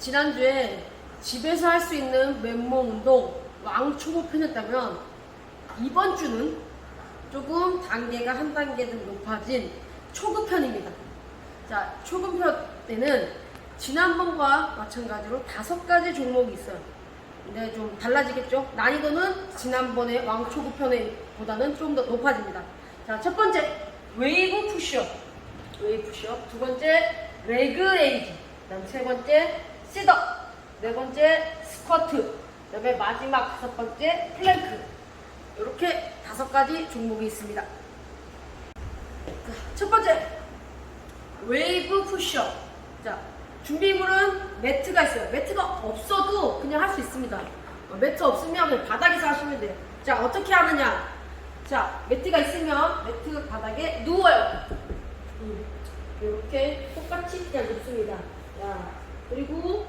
지난주에 집에서 할 수 있는 맨몸 운동 왕초보 편이었다면 이번 주는 조금 단계가 한 단계 좀 높아진 초급 편입니다. 자, 초급 편에는 지난번과 마찬가지로 다섯 가지 종목이 있어요. 근데 좀 달라지겠죠? 난이도는 지난번에 왕초급 편보다는 좀 더 높아집니다. 자, 첫 번째, 웨이브 푸시업. 웨이브 푸시업. 두 번째, 레그 레이즈. 그 다음 세 번째, 시더. 네 번째, 스쿼트. 그 다음에 마지막 다섯 번째, 플랭크. 이렇게 다섯 가지 종목이 있습니다. 자, 첫 번째, 웨이브 푸시업. 자, 준비물은 매트가 있어요. 매트가 없어도 그냥 할 수 있습니다. 어, 매트 없으면 바닥에서 하시면 돼요. 자, 어떻게 하느냐? 자, 매트가 있으면 매트 바닥에 누워요. 음, 이렇게 똑같이 그냥 눕습니다. 자, 그리고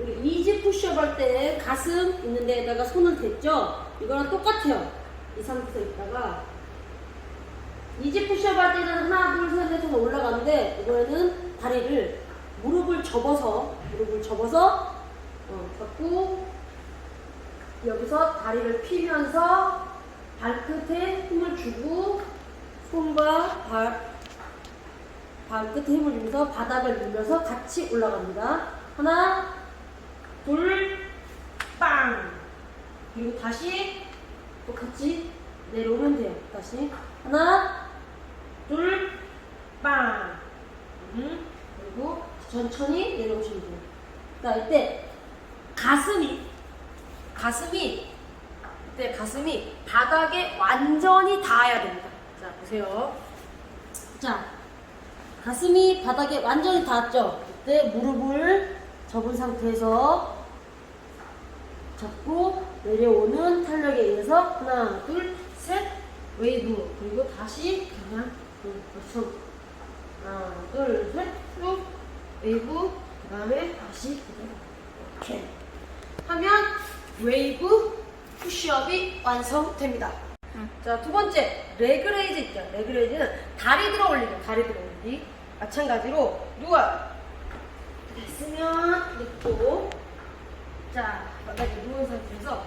우리 이지 푸시업 할 때 가슴 있는 데에다가 손을 댔죠? 이거랑 똑같아요. 이 상태에서 있다가 이지 푸시업 할 때는 하나, 둘, 셋 해서 올라가는데 이번에는 다리를 무릎을 접어서 무릎을 접어서 어, 잡고 여기서 다리를 피면서 발끝에 힘을 주고 손과 발 발 끝에 힘을 주면서 바닥을 밀면서 같이 올라갑니다. 하나, 둘, 빵. 그리고 다시 똑같이 내려오면 돼요. 다시 하나, 둘, 빵. 음, 그리고 천천히 내려오시면 돼요. 자, 이때 가슴이 가슴이 이때 가슴이 바닥에 완전히 닿아야 됩니다. 자, 보세요. 자, 가슴이 바닥에 완전히 닿았죠? 이때 무릎을 접은 상태에서 잡고 내려오는 탄력에 의해서 하나, 둘, 셋, 웨이브. 그리고 다시 그냥 손. 하나, 둘, 셋, 쭉 웨이브. 그 다음에 다시 이렇게 하면 웨이브 푸시업이 완성됩니다. 자, 두 번째, 레그레이즈 있죠. 레그레이즈는 다리 들어 올리죠. 다리 들어 올리기. 마찬가지로 누워. 됐으면 눕고. 자, 바닥에 누운 상태에서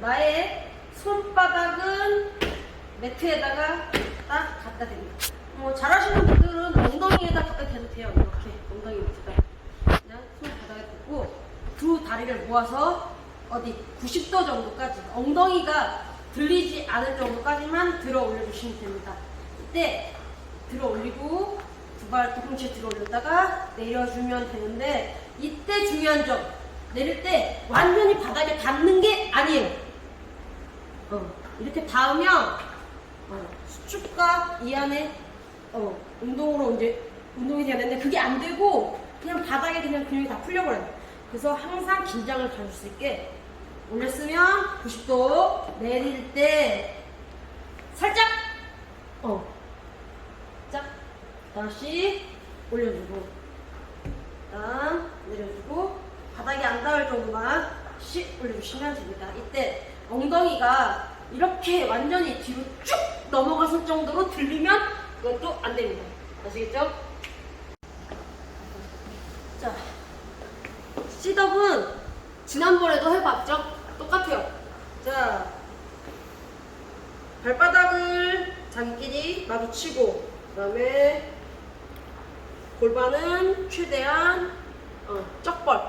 나의 손바닥은 매트에다가 딱 갖다 댑니다. 뭐 잘하시는 분들은 엉덩이에다 갖다 대도 돼요. 이렇게 엉덩이 밑에다 그냥 손 바닥에 댔고 두 다리를 모아서 어디 90도 정도까지 엉덩이가 들리지 않을 정도까지만 들어 올려주시면 됩니다. 이때 들어 올리고 두 발 뒤꿈치에 들어 올렸다가 내려주면 되는데 이때 중요한 점 내릴 때 완전히 바닥에 닿는 게 아니에요. 어, 이렇게 닿으면 어, 수축과 이 안에 어, 운동으로 이제 운동이 돼야 되는데 그게 안 되고 그냥 바닥에 그냥 근육이 다 풀려버려요. 그래서 항상 긴장을 가질 수 있게 올렸으면 90도 내릴 때 살짝 어, 짝 다시 올려주고 다음 내려주고 바닥에 안 닿을 정도만 씩 올려주시면 됩니다. 이때 엉덩이가 이렇게 완전히 뒤로 쭉 넘어갔을 정도로 들리면 그것도 안 됩니다. 아시겠죠? 자, 시덥은 지난번에도 해봤죠? 똑같아요. 자, 발바닥을 자기끼리 마주치고, 그 다음에 골반은 최대한 어, 쩍벌,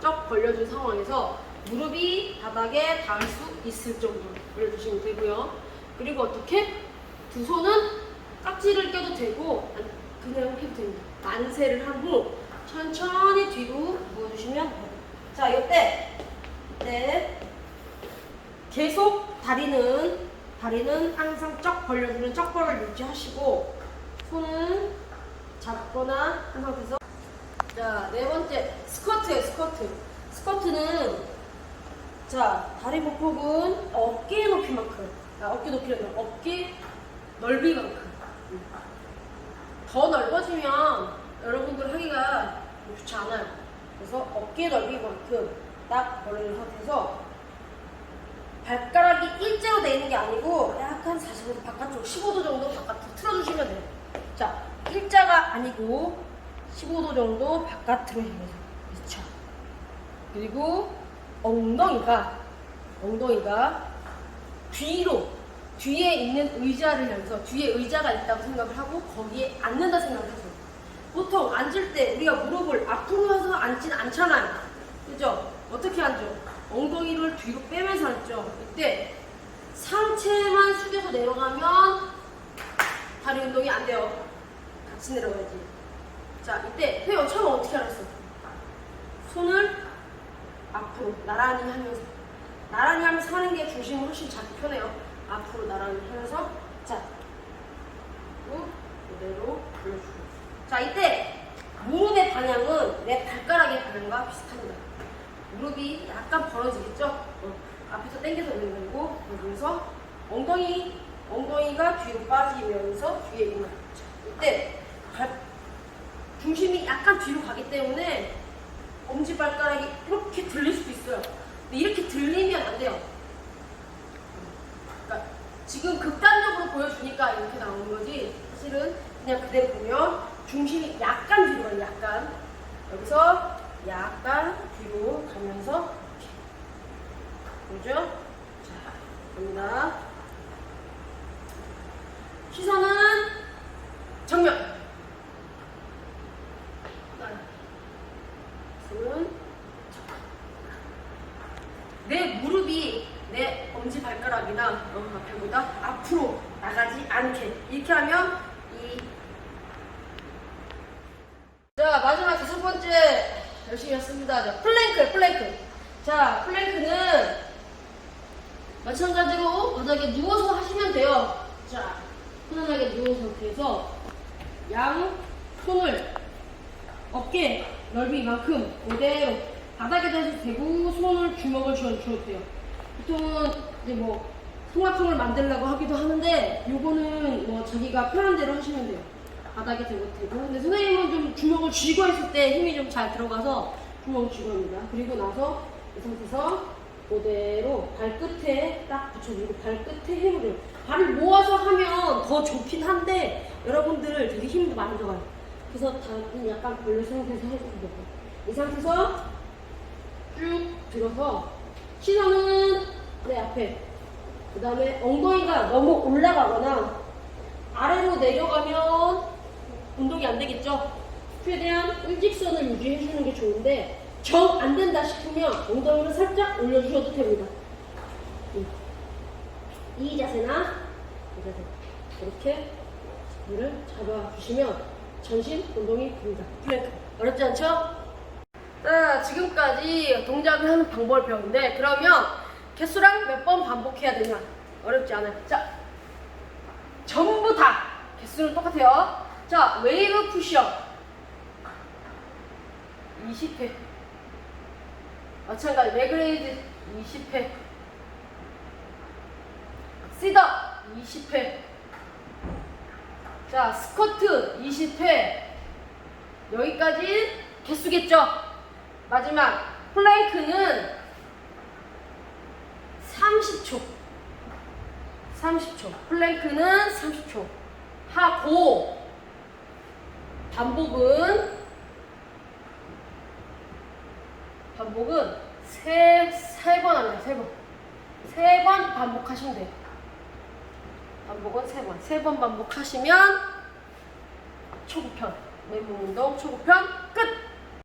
쩍 벌려준 상황에서 무릎이 바닥에 닿을 수 있을 정도로 올려주시면 되고요. 그리고 어떻게? 두 손은 깍지를 껴도 되고 그냥 해도 됩니다. 만세를 한후 천천히 뒤로 누워주시면 돼요. 자, 이때 네. 계속 다리는 다리는 항상 쩍 벌려주는 쩍벌을 유지하시고 손은 잡거나 한 상태에서 자, 네 번째 스쿼트예요, 스쿼트. 스쿼트는 자, 다리 보폭은 어깨 높이만큼. 아, 어깨 아니라 어깨 넓이만큼. 더 넓어지면 여러분들 하기가 좋지 않아요. 그래서 어깨 넓이만큼 딱 벌려진 상태에서 발가락이 일자로 돼 있는 게 아니고 약간 45도 바깥쪽 15도 정도 바깥으로 틀어주시면 돼요. 자, 일자가 아니고 15도 정도 바깥으로 향해서 2차. 그리고 엉덩이가 엉덩이가 뒤로 뒤에 있는 의자를 향해서 뒤에 의자가 있다고 생각을 하고 거기에 앉는다 생각을 하세요. 보통 앉을 때 우리가 무릎을 앞으로 해서 앉진 않잖아요. 그죠? 어떻게 앉죠? 엉덩이를 뒤로 빼면서 앉죠. 이때 상체만 숙여서 내려가면 다리 운동이 안 돼요. 같이 내려가야지. 자, 이때 회원 처음 어떻게 알았어? 손을 앞으로 나란히 하면서 나란히 하면서 하는 게 중심이 훨씬 잡기 편해요. 앞으로 나란히 하면서 자, 그리고 그대로 돌려주고. 자, 이때 무릎의 방향은 내 발가락의 방향과 비슷합니다. 무릎이 약간 벌어지겠죠? 어, 앞에서 당겨서 올리고 여기서 엉덩이 엉덩이가 뒤로 빠지면서 뒤에 있는 자, 이때 발, 중심이 약간 뒤로 가기 때문에 엄지 발가락이 이렇게 들릴 수도 있어요. 근데 이렇게 들리면 안 돼요. 그러니까 지금 극단적으로 보여주니까 이렇게 나오는 거지 사실은 그냥 그대로 보면 중심이 약간 뒤로 가요. 약간 여기서 약간 뒤로 가면서 이렇게 보죠? 자, 갑니다. 시선은 정면. 손은 내 무릎이 내 엄지 발가락이나 어, 앞에보다 앞으로 나가지 않게 이렇게 하면 이 자, 마지막 다섯 번째 열심히 했습니다. 자, 플랭크, 플랭크. 자, 플랭크는 마찬가지로 바닥에 누워서 하시면 돼요. 자, 편안하게 누운 상태에서 양 손을 어깨 넓이만큼 그대로 바닥에 대서 대고 손을 주먹을 돼요. 보통은 이제 뭐 통합성을 만들려고 하기도 하는데 요거는 뭐 자기가 편한 대로 하시면 돼요. 바닥에 대고 대고 근데 선생님은 좀 주먹을 쥐고 했을 때 힘이 좀 잘 들어가서 주먹을 쥐고 합니다. 그리고 나서 이 상태에서 그대로 발끝에 딱 붙여주고 발끝에 힘을 줘요. 발을 모아서 하면 더 좋긴 한데 여러분들 되게 힘도 많이 들어가요. 그래서 다리 약간 벌려 상태에서 해주면 되고 이 상태에서 쭉 들어서 시선은 내 앞에 그 다음에 엉덩이가 너무 올라가거나 아래로 내려가면 운동이 안 되겠죠? 최대한 일직선을 유지해 주는 게 좋은데 정 안 된다 싶으면 엉덩이를 살짝 올려주셔도 됩니다. 음. 이 자세나 이 자세 이렇게 이를 잡아주시면 전신 운동이 됩니다. 플랭크 어렵지 않죠? 자 지금까지 동작을 하는 방법을 배웠는데 그러면 개수랑 몇 번 반복해야 되냐 어렵지 않아요. 자 전부 다 개수는 똑같아요. 자 웨이브 푸시업 20회 마찬가지 레그레이즈 20회 시더 20회 자 스쿼트 20회 여기까지 개수겠죠 마지막 플랭크는 30초 30초 플랭크는 30초 하고 반복은 반복은 세, 세번 합니다. 세 번. 세 번 반복하시면 돼요. 반복은 세 번. 세 번 반복하시면 초급편. 맨몸 운동 초급편